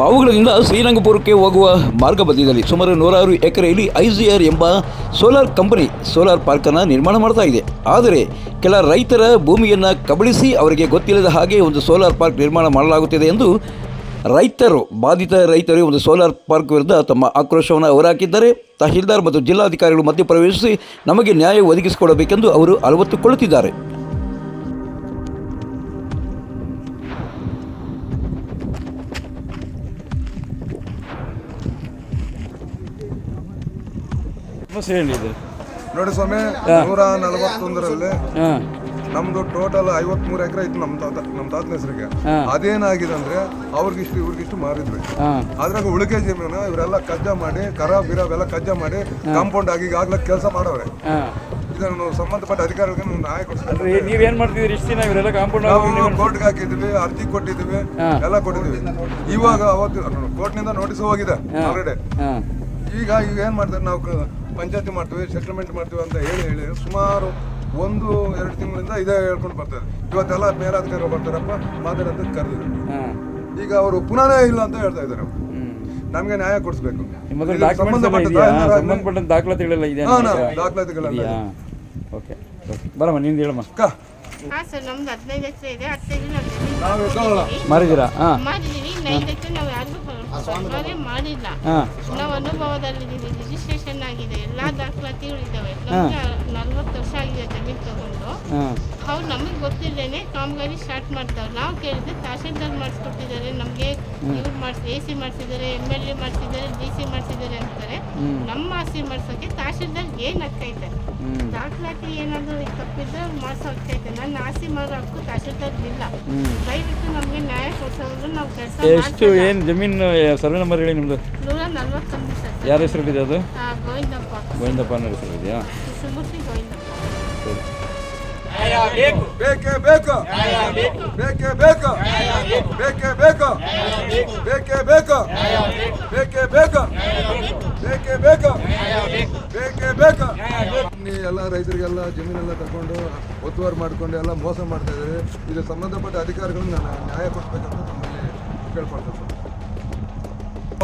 ಪಾವುಗಳಿಂದ ಶ್ರೀರಂಗಪುರಕ್ಕೆ ಹೋಗುವ ಮಾರ್ಗ ಮಧ್ಯದಲ್ಲಿ ಸುಮಾರು ನೂರಾರು ಎಕರೆಯಲ್ಲಿ ಐಜಿಆರ್ ಎಂಬ ಸೋಲಾರ್ ಕಂಪನಿ ಸೋಲಾರ್ ಪಾರ್ಕನ್ನು ನಿರ್ಮಾಣ ಮಾಡ್ತಾ ಇದೆ. ಆದರೆ ಕೆಲ ರೈತರ ಭೂಮಿಯನ್ನು ಕಬಳಿಸಿ ಅವರಿಗೆ ಗೊತ್ತಿಲ್ಲದ ಹಾಗೆ ಒಂದು ಸೋಲಾರ್ ಪಾರ್ಕ್ ನಿರ್ಮಾಣ ಮಾಡಲಾಗುತ್ತಿದೆ ಎಂದು ರೈತರು, ಬಾಧಿತ ರೈತರು ಒಂದು ಸೋಲಾರ್ ಪಾರ್ಕ್ ವಿರುದ್ಧ ತಮ್ಮ ಆಕ್ರೋಶವನ್ನು ಹೊರಹಾಕಿದ್ದಾರೆ ತಹಶೀಲ್ದಾರ್ ಮತ್ತು ಜಿಲ್ಲಾಧಿಕಾರಿಗಳು ಮಧ್ಯಪ್ರವೇಶಿಸಿ ನಮಗೆ ನ್ಯಾಯ ಒದಗಿಸಿಕೊಡಬೇಕೆಂದು ಅವರು ಅಲವತ್ತುಕೊಳ್ಳುತ್ತಿದ್ದಾರೆ ಸಮಸ್ಯೆ ಏನಿದೆ ನೋಡಿ ಸ್ವಾಮಿ ನೂರ ನಲವತ್ತೊಂದರಲ್ಲಿ ನಮ್ದು ಟೋಟಲ್ ಐವತ್ಮೂರು ಎಕರೆ ಇತ್ತು ನಮ್ ತಾತ ನಮ್ ತಾತನ ಹೆಸರಿಗೆ. ಅದೇನಾಗಿದೆ ಅಂದ್ರೆ ಅವ್ರಿಗಿಷ್ಟು ಇವ್ರಿಗಿಷ್ಟು ಮಾರಿದ್ವಿ. ಅದ್ರಾಗ ಉಳಿಕೆ ಜಮೀನು ಇವರೆಲ್ಲ ಕಜ್ಜಾ ಮಾಡಿ ಕರ ಬಿರ ಅವೆಲ್ಲ ಕಜ್ಜಾ ಮಾಡಿ ಕಾಂಪೌಂಡ್ ಆಗಿ ಈಗಾಗಲೇ ಕೆಲಸ ಮಾಡವ್ರೆ ಇದನ್ನು ಸಂಬಂಧಪಟ್ಟ ಅಧಿಕಾರಿಗಳಿಗೆ ನಾವು ನ್ಯಾಯ ಕೊಡ್ತೀವಿ ನೀವೇನ್ ಮಾಡ್ತಿದ್ರಿ ಇಷ್ಟು ದಿನ ಇವರೆಲ್ಲ ಕಾಂಪೌಂಡ್ ನಾವು ಕೋರ್ಟ್ಗೆ ಹಾಕಿದ್ವಿ ಅರ್ಜಿ ಕೊಟ್ಟಿದ್ವಿ. ಎಲ್ಲ ಕೊಟ್ಟಿದ್ವಿ. ಇವಾಗ ಅವತ್ತು ಕೋರ್ಟ್ನಿಂದ ನೋಟಿಸ್ ಹೋಗಿದೆ ಆಲ್ರೆಡಿ ಈಗ ಈಗ ಏನ್ ಮಾಡ್ತಾರೆ ನಾವು ಪಂಚಾಯತಿ ಮಾಡ್ತೀವಿ ಸೆಟಲ್ಮೆಂಟ್ ಮಾಡ್ತೀವಿ ಅಂತ ಹೇಳಿ ಹೇಳಿ ಸುಮಾರು ಒಂದು ಎರಡು ತಿಂಗಳಿಂದ ಇದೇ ಹೇಳ್ಕೊಂಡು ಬರ್ತಾರೆ ಇವತ್ತೆಲ್ಲ ಮೇಲಾಧಿಕಾರಿ ಬರ್ತಾರಪ್ಪ ಮಾತಾಡೋದಕ್ಕೆ ಕರೆದಿದ್ರು ಹಾಂ. ಈಗ ಅವರು ಪುನಃ ಇಲ್ಲ ಅಂತ ಹೇಳ್ತಾ ಇದ್ದಾರೆ ನಮಗೆ ನ್ಯಾಯ ಕೊಡಿಸ್ಬೇಕು. ಸಂಬಂಧಪಟ್ಟ ದಾಖಲಾತಿಗಳೆಲ್ಲ ಇದೆ. ದಾಖಲಾತಿಗಳೆಲ್ಲ ಓಕೆ ಬರಮ್ಮ ನಿಂದು ಹೇಳಮ್ಮ. ಅಕ್ಕ ಹಾಂ ಸರ್ ನಮ್ದು ಹದಿನೈದು ಎಕರೆ ಇದೆ. ಹತ್ತೈದು ನಾವು ಮಾರಿದ್ದೀರಾ? ಹಾಂ. ಎಕರೆ ನಾವು ಯಾರಿಗೂ ಸರ್ವೇ ಮಾಡಿಲ್ಲ. ಹಾಂ. ನಾವು ಅನುಭವದಲ್ಲಿದ್ದೀವಿ ರಿಜಿಸ್ಟ್ರೇಷನ್ ಆಗಿದೆ ಎಲ್ಲ ದಾಖಲಾತಿಗಳು ಇದ್ದಾವೆ. ನಮಗೆ ನಲ್ವತ್ತು ವರ್ಷ ಆಗಿದೆ ಜಮೀನು ತಗೊಂಡು. ಹಾಂ. ಅವ್ರು ನಮಗೆ ಗೊತ್ತಿಲ್ಲದೇನೆ ಕಾಮಗಾರಿ ಸ್ಟಾರ್ಟ್ ಮಾಡ್ತಾವ್ರು ನಾವು ಕೇಳಿದ್ರೆ ತಹಶೀಲ್ದಾರ್ ಮಾಡಿಸ್ಕೊಟ್ಟಿದ್ದಾರೆ ನಮಗೆ ಇವ್ರು ಮಾಡಿಸಿ ಎ ಸಿ ಮಾಡಿಸಿದ್ದಾರೆ ಎಂ ಎಲ್ ಎ ಮಾಡಿಸಿದ್ದಾರೆ ಡಿ ಸಿ ಮಾಡಿಸಿದ್ದಾರೆ ಅಂತಾರೆ. ನಮ್ಮ ಆಸ್ತಿ ಮಾಡ್ಸೋಕ್ಕೆ ತಹಶೀಲ್ದಾರ್ ಏನ್ ಹ್ಞೂ ದಾಖಲಾತಿ ಏನಾದರೂ ತಪ್ಪಿದ್ರೆ ಮಾಡಿಸೋ ಹಕ್ಕೈತೆ ನನ್ನ ಆಸ್ತಿ ಮಾಡೋ ಹಕ್ಕು ಹ್ಞೂ ದಯವಿಟ್ಟು ನಮಗೆ ನ್ಯಾಯ ಕೊಡಿಸೋದು ನಾವು ಕೆಲಸ ಎಷ್ಟು ಏನು ಜಮೀನು ಸರ್ವೆ ನಂಬರ್ ಹೇಳಿ ನಿಮ್ಮದು ನೂರ ನಲ್ವತ್ತೊಂದು ಸರ್. ಯಾರ ಹೆಸರಲ್ಲಿದೆ ಅದು? ಗೋವಿಂದಪ್ಪ. ಗೋವಿಂದಪ್ಪ ಅನ್ನೋ ಹೆಸರು ಇದೆಯಾ? ಸುಮೂರ್ತಿ ಗೋವಿಂದಪ್ಪ. ಸರಿ. ಬೇಕೇ. ಬೇಕು ಬೇಕೇ. ಬೇಕು. ಬೇಕೇ ಬೇಕು. ಬೇಕೇ. ಬೇಕು ಬೇಕೇ. ಬೇಕು. ಬೇಕೇ ಬೇಕು ಬೇಕೇ ಬೇಕು ಈ ಎಲ್ಲ ರೈತರಿಗೆಲ್ಲ ಜಮೀನೆಲ್ಲ ತಗೊಂಡು ಒತ್ತುವರಿ ಮಾಡಿಕೊಂಡು ಎಲ್ಲ ಮೋಸ ಮಾಡ್ತಾ ಇದ್ದಾರೆ. ಇದು ಸಂಬಂಧಪಟ್ಟ ಅಧಿಕಾರಿಗಳು ನಾನು ನ್ಯಾಯ ಕೊಡ್ಬೇಕಂತ ನಮ್ಮಲ್ಲಿ ಕೇಳ್ಕೊಳ್ತಾರೆ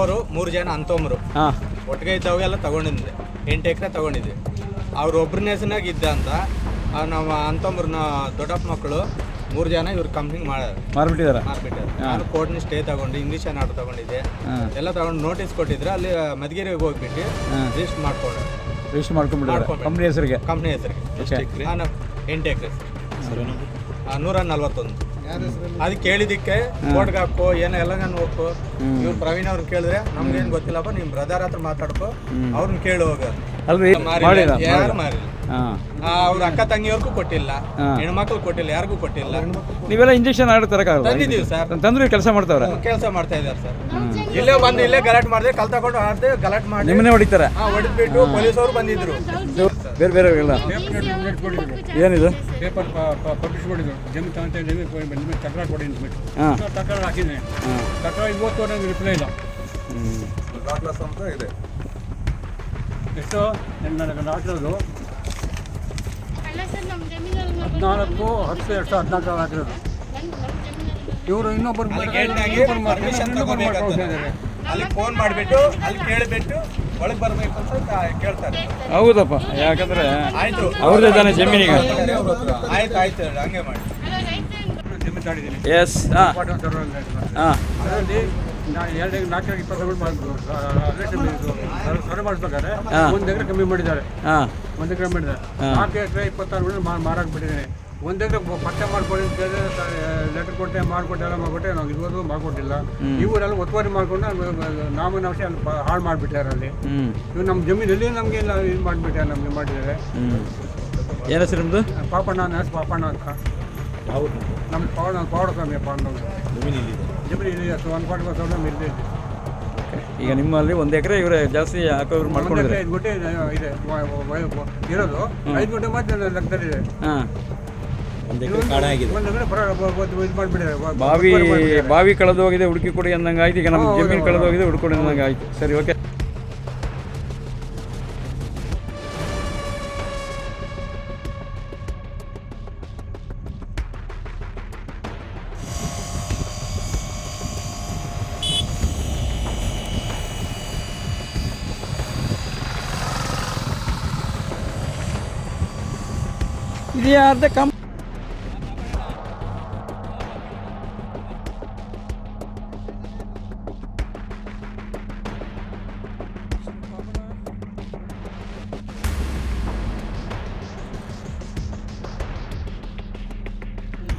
ಅವರು ಮೂರು ಜನ ಅಂತೋಮರು ಹಾಂ. ಒಟ್ಟಿಗೆ ಇದ್ದವಾಗೆಲ್ಲ ತಗೊಂಡಿದ್ದೆ. ಎಂಟು ಎಕರೆ ತಗೊಂಡಿದ್ವಿ ಅವ್ರು ಒಬ್ಬರನ್ನ ಹೆಸರಿನಾಗ ಇದ್ದ ಅಂತ ನಮ್ಮ ಅಂತೊಮ್ರನ್ನ ದೊಡ್ಡಪ್ಪ ಮಕ್ಕಳು ಮೂರು ಜನ ಇವ್ರ ಕಂಪ್ನಿಗೆ ಮಾಡ ಮಾರ್ಬಿಟ್ಟಿದಾರ? ಮಾರ್ಬಿಟ್ಟಾರೆ. ನಾನು ಕೋರ್ಟ್ನ ಸ್ಟೇ ತಗೊಂಡು ಇಂಗ್ಲೀಷ್ ಆರ್ಡರ್ ತಗೊಂಡಿದ್ದೆ. ಎಲ್ಲ ತಗೊಂಡು ನೋಟಿಸ್ ಕೊಟ್ಟಿದ್ರೆ. ಅಲ್ಲಿ ಮಧುಗಿರಿಗೆ ಹೋಗ್ಬಿಟ್ಟು. ರಿಜಿಸ್ಟರ್ ಮಾಡ್ಕೊಂಡು. ರಿಜಿಸ್ಟರ್ ಮಾಡ್ಕೊಂಡ್ಬಿಟ್ಟಿದ್ದಾರೆ. ಮಾಡ್ಕೊಂಡ್ಬಿಟ್ಟು. ಕಂಪ್ನಿ ಹೆಸರಿಗೆ. ಕಂಪ್ನಿ ಹೆಸರಿಗೆ. ನಾನು ಎಂಟು ಎಕರೆ. ನೂರ ನಲ್ವತ್ತೊಂದು. ಅದಕ್ಕೆ ಕೇಳಿದಕ್ಕೆ ಕೋರ್ಟ್ಗೆ ಹಾಕೋ ಏನೋ ಎಲ್ಲ ನಾನು ಹೋಗ್ಕೋ ಇವ್ರು ಪ್ರವೀಣ್ ಅವ್ರನ್ನ ಕೇಳಿದ್ರೆ ನಮ್ಗೇನು ಗೊತ್ತಿಲ್ಲಪ್ಪ ನಿಮ್ಮ ಬ್ರದರ್ ಹತ್ರ ಮಾತಾಡ್ಕೋ. ಅವ್ರನ್ನ ಕೇಳಿ ಹೋಗ. ಅಲ್ರಿ ಯಾರು ಮಾರಿಲ್ಲ? ಆ, ಅವ್ರ ಅಕ್ಕ ತಂಗಿಯವ್ರಿಗೂ ಕೊಟ್ಟಿಲ್ಲ. ಹೆಣ್ಮಕ್ಳು ಕೊಟ್ಟಿಲ್ಲ ಯಾರಿಗೂ ಕೊಟ್ಟಿಲ್ಲ. ನೀವೆಲ್ಲ ಇಂಜೆಕ್ಷನ್ ಆಡ್ತಾರೆ ತಂದಿದ್ದೀವಿ ಸರ್ ತಂದ್ರೆ ಕೆಲಸ ಮಾಡ್ತಾವ್ರೆ? ಕೆಲಸ ಮಾಡ್ತಾ ಇದ್ದಾರೆ ಸರ್ ಇಲ್ಲೇ ಬಂದು ಇಲ್ಲೇ ಗಲಾಟೆ ಮಾಡಿದೆ ಕಲ್ ತಗೊಂಡು ಆಡ್ದೆ ಗಲಾಟೆ ಮಾಡಿ. ನಿಮ್ಮನ್ನೇ ಹೊಡಿತಾರೆ. ಹಾ ಹೊಡೆದ್ಬಿಟ್ಟು ಪೊಲೀಸವರು ಬಂದಿದ್ರು. ಬೇರೆ ಬೇರೆ ಎಲ್ಲ ಏನಿದು? ಪೇಪರ್ ಪಬ್ಲಿಷ್ ಮಾಡಿದ್ರು. ಜಮೀನು ತಗೊಂತ ನಿಮಗೆ ತಕರಾರು ಕೊಡಿ ಅಂದ್ಬಿಟ್ಟು ಹಾಂ. ತಕರಾರು ಹಾಕಿದ್ದೀನಿ ತಕರಾರು ಇವತ್ತು ನನಗೆ ರಿಪ್ಲೈ ಇಲ್ಲ. ದಾಖಲಾ ಅಂತ ಇದೆ. ಎಷ್ಟು? ನನಗೆ ಹಾಕಿರೋದು ಅಲ್ಲ ಸರ್ ನಮ್ಮ ಜಮೀನಲ್ಲಿ ನಾವು ಹದಿನಾಲ್ಕು ಹತ್ತು ಎರಡು ಸಾವಿರದ ಹದಿನಾಲ್ಕು ಹಾಕಿರೋದು ನಮ್ಮ ಜಮೀನಲ್ಲಿ ಇವರು ಇನ್ನೊಬ್ಬರು ಅಲ್ಲಿ ಫೋನ್ ಮಾಡಿಬಿಟ್ಟು ಅಲ್ಲಿ ಕೇಳಿಬಿಟ್ಟು ಒಳಗೆ ಬರ್ಬೇಕು ಅಂತ ಕೇಳ್ತಾರೆ. ಹೌದಪ್ಪ ಯಾಕಂದ್ರೆ ಆಯ್ತು. ಅವ್ರದ್ದೇ ತಾನೆ ಜಮೀನಿಗೆ. ಆಯ್ತು ಆಯ್ತು ಹಂಗೆ ಮಾಡಿ. ಎಸ್ ಹಾಂ ಹಾಂ ಅದರಲ್ಲಿ ನಾನು ಎರಡು ನಾಲ್ಕು ಇಪ್ಪತ್ತು ಮಾಡಿದ್ರು ಸರ್ವೆ ಮಾಡಿಸ್ಬೇಕಾದ್ರೆ. ಒಂದು ಎಕರೆ ಕಮ್ಮಿ ಮಾಡಿದ್ದಾರೆ. ಹಾಂ ಒಂದು ಎಕರೆ ಮಾಡಿದ್ದಾರೆ. ನಾಲ್ಕು ಎಕರೆ ಇಪ್ಪತ್ತಾರು ಮಾರಾಟ ಬಿಟ್ಟಿದ್ದೀನಿ. ಒಂದು ಪಕ್ಕ ಮಾಡ್ಕೊಳ್ಳಿ ಅಂತ ಹೇಳಿದ್ರೆ ಲೆಟರ್ ಕೊಟ್ಟೆ ಮಾಡಿಕೊಟ್ಟೆ ಎಲ್ಲ ಮಾಡಿಕೊಟ್ಟೆ ನಾವು ಇದುವರೆಗೂ ಮಾಡಿಕೊಟ್ಟಿಲ್ಲ. ಇವರೆಲ್ಲ ಒತ್ತುವರಿ ಮಾಡ್ಕೊಂಡು ನಾಮನಾಂಶ ಅಲ್ಲಿ ಹಾಳು ಮಾಡಿಬಿಟ್ಟಾರೆ ಅಲ್ಲಿ. ಇವ್ರು ನಮ್ಮ ಜಮೀನಲ್ಲಿ ನಮಗೆ ಇಲ್ಲ ಇದು ಮಾಡಿಬಿಟ್ಟಾರೆ ನಮಗೆ ಮಾಡಿದ್ದಾರೆ. ಏನು ಹೆಸರು ನಿಮ್ಮದು ಪಾಪಣ್ಣ ಹೆಸರು ಪಾಪಣ್ಣ ಅಂತ. ನಮ್ಮ ಪೌಡ ಪೌಡ ಸ್ವಾಮಿ ಪಾಂಡವ ಜಮೀನು ಇಲ್ಲಿ ಒಂದು ಪಾಟ್ ಸಾವಿರ ಈಗ ನಿಮ್ಮಲ್ಲಿ ಒಂದು ಎಕರೆ ಇವರೇ ಜಾಸ್ತಿ ಹಾಕೋರು ಮಾಡ್ಕೊಂಡಿದ್ದಾರೆ. ಐದು ಗುಂಟೆ ಇದೆ ಇರೋದು. ಐದು ಗುಂಟೆ ಮಾತ್ರ ಲೆಕ್ಕದಲ್ಲಿದೆ ಹಾಂ. ಬಾವಿ ಬಾವಿ ಕಳೆದು ಹೋಗಿದೆ ಹುಡುಕಿ ಕೊಡಿ ಅಂದಂಗೆ ಆಯ್ತು ಈಗ ನಮ್ಮ ಜಮೀನು ಕಳೆದೋಗಿದೆ ಹುಡ್ಕೊಡಿ ಅಂದಂಗೆ ಆಯ್ತು ಸರಿ ಓಕೆ ಇದು ಯಾರ್ದ ಕಂಪ್